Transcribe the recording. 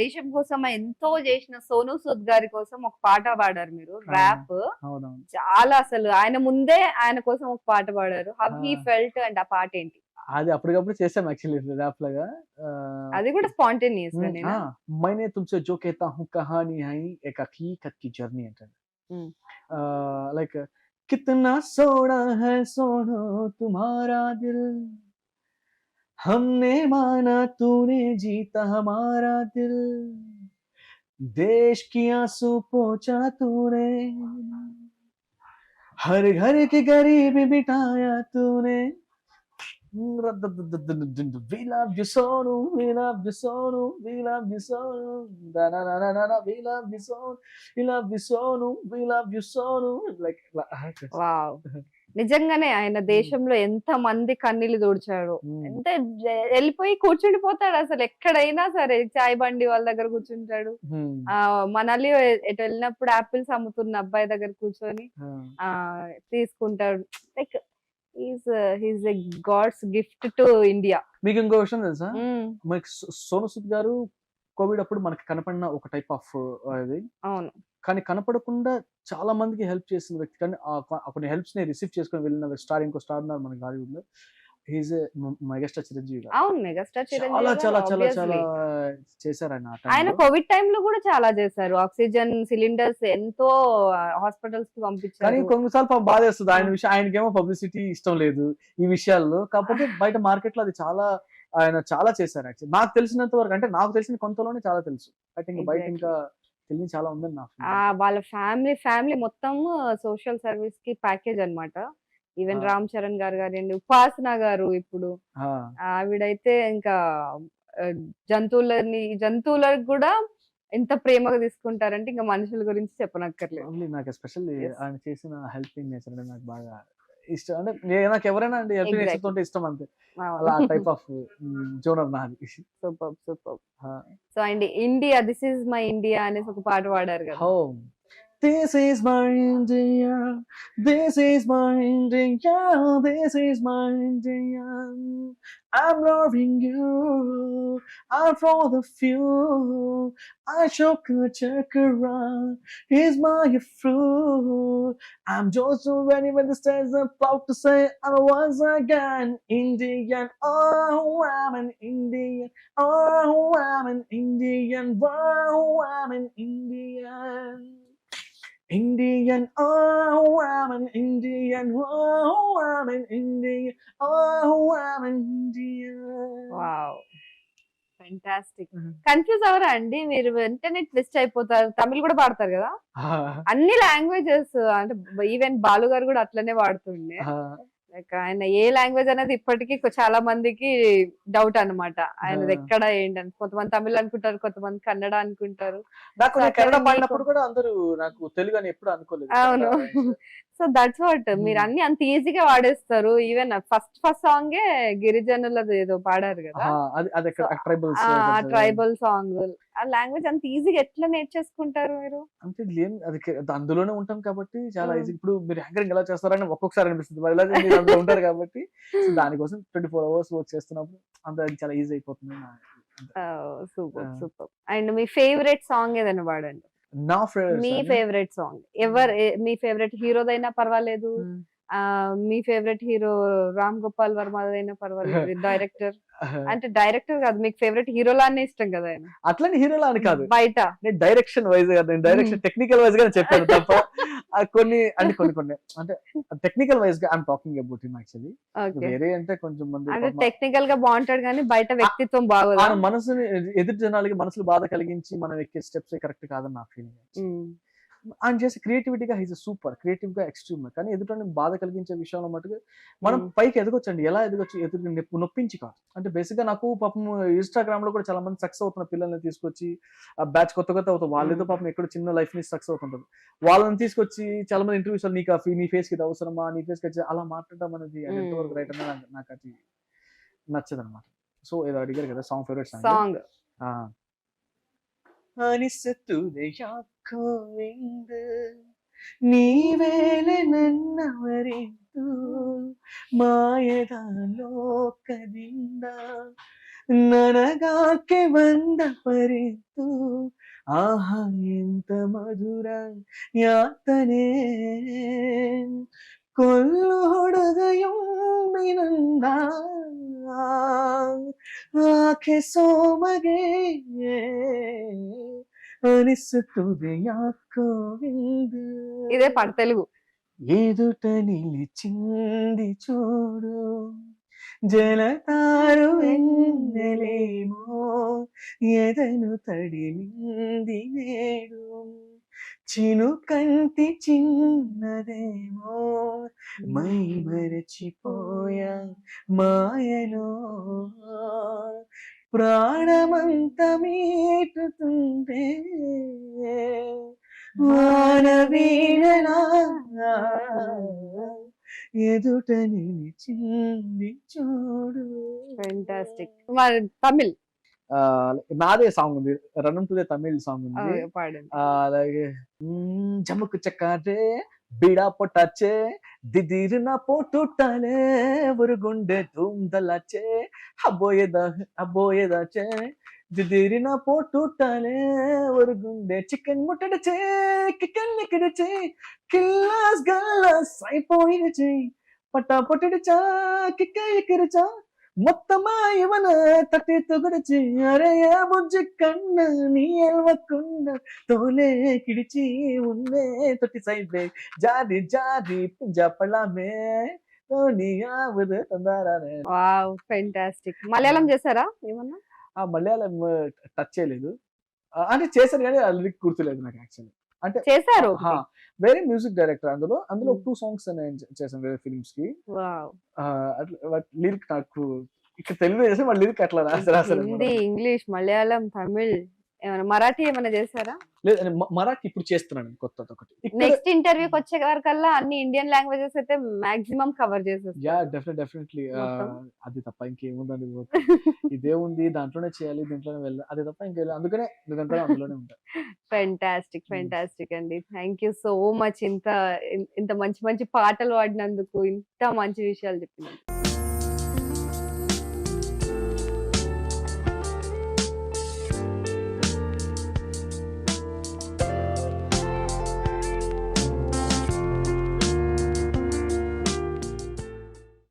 దేశం కోసం ఎంతో చేసిన సోను సూద్ గారి కోసం ఒక పాట పాడారు మీరు ర్యాప్. చాలా అసలు ఆయన ముందే ఆయన కోసం ఒక పాట పాడారు. హౌ హీ ఫెల్ట్ అండ్ ఆ పాట ఏంటి? అది అప్పటికప్పుడు చేసాం యాక్చువల్లీ ర్యాప్ లాగా. అది కూడా స్పాంటేనియస్ మైనే తుమ్సే జో కేతా హూ కహానీ హై ఏక హకీకత్కి జర్నీ అంటే లైక్ కితనా సోడా హై సోనో తుమారా దిల్. हमने माना तूने जीता हमारा दिल देश की आँसू पोछा तूने हर घर की गरीबी मिटाया तूने We love you Sonu, we love you Sonu, we love you Sonu, da na na na na na, we love you Sonu, we love you Sonu, we love you Sonu, like like wow నిజంగానే ఆయన దేశంలో ఎంత మంది కన్నీళ్ళు దూడ్చాడు జ- వెళ్ళిపోయి కూర్చుండిపోతాడు అసలు. ఎక్కడైనా సరే చాయ్ బండి వాళ్ళ దగ్గర కూర్చుంటాడు. ఆ మనల్ని ఎటు వెళ్ళినప్పుడు ఆపిల్స్ అమ్ముతున్న అబ్బాయి దగ్గర కూర్చొని. ఆ. తీసుకుంటాడు. Like is he's a god's gift to India మీకు ఇంకో విషయం తెలుసా? మనకి సో- సోను సూద్ గారు కోవిడ్ అప్పుడు మనకి కనపడిన ఒక టైప్ ఆఫ్ అది. అవును. కానీ కనపడకుండా చాలా మందికి హెల్ప్ చేసిన వ్యక్తి కానీ కొన్ని హెల్ప్స్ని రిసీవ్ చేసుకొని వెళ్ళిన స్టార్ ఇంకో స్టార్ ఉన్నారు మనకి బాలీవుడ్లో హీజ్ మెగాస్టార్ చిరంజీవి అవును మెగాస్టార్ చాలా చాలా చాలా చాలా చేశారు ఆయన ఆయన. కోవిడ్ టైమ్లో కూడా చాలా చేశారు. ఆక్సిజన్ సిలిండర్స్ ఎంతో హాస్పిటల్స్కి కానీ పంపించారు కొన్నిసార్లు పాపం బాధ వేస్తుంది ఆయన విషయం ఆయనకేమో పబ్లిసిటీ ఇష్టం లేదు ఈ విషయాల్లో. కాకపోతే బయట మార్కెట్లో అది చాలా ఆయన చాలా చేశారు యాక్చువల్లీ నాకు తెలిసినంత వరకు అంటే నాకు తెలిసిన కొంతలోనే చాలా తెలుసు. ఐ థింక్ బయట. ఇంకా తెలియని చాలా ఉందని నా ఆ వాళ్ళ ఫ్యామిలీ ఫ్యామిలీ మొత్తం సోషల్ సర్వీస్కి ప్యాకేజ్ అన్నమాట. ఈవెన్. రామ్ చరణ్ గారు గారండి ఉపాసన గారు ఇప్పుడు. ఆవిడైతే ఇంకా జంతువులని జంతువులకు కూడా ఎంత ప్రేమగా తీసుకుంటారంటే ఇంకా మనుషుల గురించి చెప్పనక్కర్లేదు. నాకు ఎస్పెషల్లీ. ఆయన చేసిన హెల్పింగ్ నేచర్ నాకు బాగా ఇష్టం అంటే నాకు ఎవరైనా అండి. నేచర్ తోటే ఇష్టం అంతే అలా టైప్ ఆఫ్ జోనర్ నాది super super. So and India this is my India అనేసి ఒక పాట పాడారు కదా. This is my India. This is my India. This is my India. I'm loving you. I'm for the few. I a chakra. He's my fruit. I'm just ready when the stars about to say, and once again, Indian. Oh, I'm an Indian. Oh, I'm an Indian. Oh, I'm an Indian. Indian, oh, I'm an Indian, oh, I'm an Indian, oh, I'm an Indian. Wow fantastic. Confuse అవరా అండి? మీరు వెంటనే twist అయిపోతారు. తమిళ్ కూడా పాడతారు కదా? అన్ని languages అంటే ఈవెన్ బాలు గారు కూడా అట్లనే వాడుతుండే లైక్ ఆయన ఏ లాంగ్వేజ్ అనేది ఇప్పటికీ చాలా మందికి డౌట్ అన్నమాట. ఆయనది ఆ. ఎక్కడ ఏంటని. కొంతమంది తమిళ్ అనుకుంటారు కొంతమంది కన్నడ అనుకుంటారు. నాకు కన్నడ పాడినప్పుడు కూడా అందరూ నాకు తెలుగు అని ఎప్పుడు అనుకోలేదు. అవును. So that's what. మీరు అన్ని అంత ఈజీగా వాడేస్తారు. ఈవెన్ ఫస్ట్ ఫస్ట్ సాంగే గిరిజనులది ఏదో పాడారు కదా. ట్రైబల్ సాంగ్ ఆ లాంగ్వేజ్ అంత ఈజీగా ఎట్లా నేర్చేసుకుంటారు మీరు? అంటే అది అందులోనే ఉంటాం కాబట్టి చాలా. ఈజీ. ఇప్పుడు మీరు యాంకరింగ్ ఎలా చేస్తారని ఒక్కొక్కసారి అనిపిస్తుంది. మరి మీరు అందులో ఉంటారు కాబట్టి దానికోసం ట్వంటీ ఫోర్ అవర్స్ వర్క్ చేస్తున్నప్పుడు అంత చాలా ఈజీ అయిపోతుంది సూపర్. సూపర్. అండ్ మీ ఫేవరెట్ సాంగ్ ఏదైనా పాడండి. నా మీ ఫేవరెట్ ఫేవరెట్ సాంగ్. ఎవరు మీ ఫేవరెట్ హీరోదైనా పర్వాలేదు. మీ ఫేవరెట్ హీరో రామ్ గోపాల్ వర్మదైనా పర్వాలేదు డైరెక్టర్. అంటే డైరెక్టర్ కాదు మీకు ఫేవరెట్ హీరోలానే ఇష్టం కదా ఆయన. అట్లని హీరోలా అని కాదు. బయట. నేను డైరెక్షన్ వైజ్గా నేను డైరెక్షన్ టెక్నికల్ వైజ్గా చెప్పాను తప్ప కొన్ని అంటే కొన్ని కొన్ని. అంటే టెక్నికల్ వైజ్గా I'm talking about him actually వేరే అంటే కొంచెం మంది అంటే టెక్నికల్గా బాగుంటాడు కానీ బయట వ్యక్తిత్వం బాగోదా. మనసుని ఎదుటి జనాలకి మనసులు బాధ కలిగించి మనం ఎక్కే స్టెప్స్ కరెక్ట్ కాదని నా ఫీలింగ్. ఆయన చేసే క్రియేటివిటీగా హీజ్ సూపర్ క్రియేటివ్గా ఎక్స్ట్రీమ్. కానీ ఎదుటి బాధ కలిగించే విషయంలో మటుకు మనం. పైకి ఎదగొచ్చండి. ఎలా ఎదగొచ్చు? ఎదురు నొప్పి నొప్పించి కాదు. అంటే బేసిక్గా నాకు పాపం ఇన్స్టాగ్రామ్లో కూడా చాలా మంది సక్సెస్ అవుతున్న పిల్లల్ని తీసుకొచ్చి ఆ బ్యాచ్ కొత్త కొత్త అవుతుంది వాళ్ళేదో. పాపం ఎక్కడ చిన్న లైఫ్ని సక్సెస్ అవుతుంటారు. వాళ్ళని తీసుకొచ్చి చాలా మంది ఇంటర్వ్యూస్ నీకు నీ ఫేస్కి ఇది అవసరమా? నీ ఫేస్కి అలా మాట్లాడడం అనేది ఎంతవరకు. రైట్ అనేది నాకు- అది నచ్చదు అనమాట సో ఏదో అడిగారు కదా సాంగ్ ఫేవరెట్ సాంగ్. సాంగ్. ಅನಿಸುತ್ತುದೆಯಾಕೋವಿಂದ ನೀವೇಲೆ ನನ್ನವರೆಂದು ಮಾಯದ ಲೋಕದಿಂದ ನನಗಾಕೆ ಬಂದ ಪರಿತು ಆಹಾ ಎಂತ ಮಧುರ ಯಾತನೆ ಕೊಲ್ಲು ಹುಡುಗಯೊಮ್ಮಿನಂದ ಆಕೆ ಸೋಮಗೆ ಅನಿಸುತ್ತದೆ ಯಾಕೋ ಎಂದು ఇదే పాట తెలుగు. ఎదుట నిలిచింది చూడు. జలతారు వెన్నెలేమో ఎదను తడిలింది నేడు. చిను కంటి చిన్నదేమో మై మరచిపోయా మాయలో. ప్రాణమంత మీటుతుందే వానవీణలా ఎదుట నిలిచింది చూడు. ఫెంటాస్టిక్ మరి తమిళ్? నాదే సాంగ్ ఉంది. Run to the Tamil song ఉంది. పాడండి. అలాగే జముకు చక్కారే బీడా పొట్టాచే దిదిరిన పోటుట్టాలే ஒரு గుండె తూందలాచే అబ్బోయేదా అబ్బోయేదాచే దిదిరిన పోటుట్టాలే ஒரு గుండె చికెన్ ముట్టడిచే చికెన్ ఎక్కడిచే కిల్లాస్ గల్లాస్ అయిపోయినచే పట్టా పొట్టడిచా కిక్క మొత్తమా ఇవన తట్టి కన్న నీ ఎల్వకున్న తోలే కిడిచి ఉన్నే తొట్టి సైడ్లే. జారి జారి పుంజపళమే ఆవుదు తందారానే. వావ్ ఫెంటాస్టిక్ మలయాళం చేశారా ఏమన్నా? ఆ మలయాళం టచ్ చేయలేదు. ఆ, అంటే చేశాను కానీ లిరిక్ గుర్తులేదు నాకు యాక్చువల్లీ అంటే చేశారు హా, వేరే మ్యూజిక్ డైరెక్టర్ అందులో అందులో టూ సాంగ్స్ చేశాను వేరే ఫిల్మ్స్కి అట్లా లిరిక్ నాకు ఇక్కడ తెలుగు చేస్తే వాళ్ళ లిరిక్ అట్లా రాసి రాశారు హిందీ ఇంగ్లీష్ మలయాళం తమిళ్ ఏమైనా మరాఠీ ఏమైనా చేశారా? లేదు మరాఠీ ఇప్పుడు చేస్తున్నాను కొత్తది ఒకటి. నెక్స్ట్ ఇంటర్వ్యూకి వచ్చే వరకల్లా అన్ని ఇండియన్ లాంగ్వేజెస్ అయితే maximum cover yeah definite definitely. మొత్తం? అది తప్ప ఇంకేముందండి. ఇదే ఉంది దాంట్లోనే చేయాలి దీంట్లోనే వెళ్ళాలి అది తప్ప ఇంకేం అందుకనే నిరంతరం అందులోనే ఉంటాయి ఫెంటాస్టిక్. ఫెంటాస్టిక్ అండి. థ్యాంక్ యూ సో మచ్ ఇంత ఇంత మంచి మంచి పాటలు పాడినందుకు ఇంత మంచి విషయాలు చెప్పినందుకు.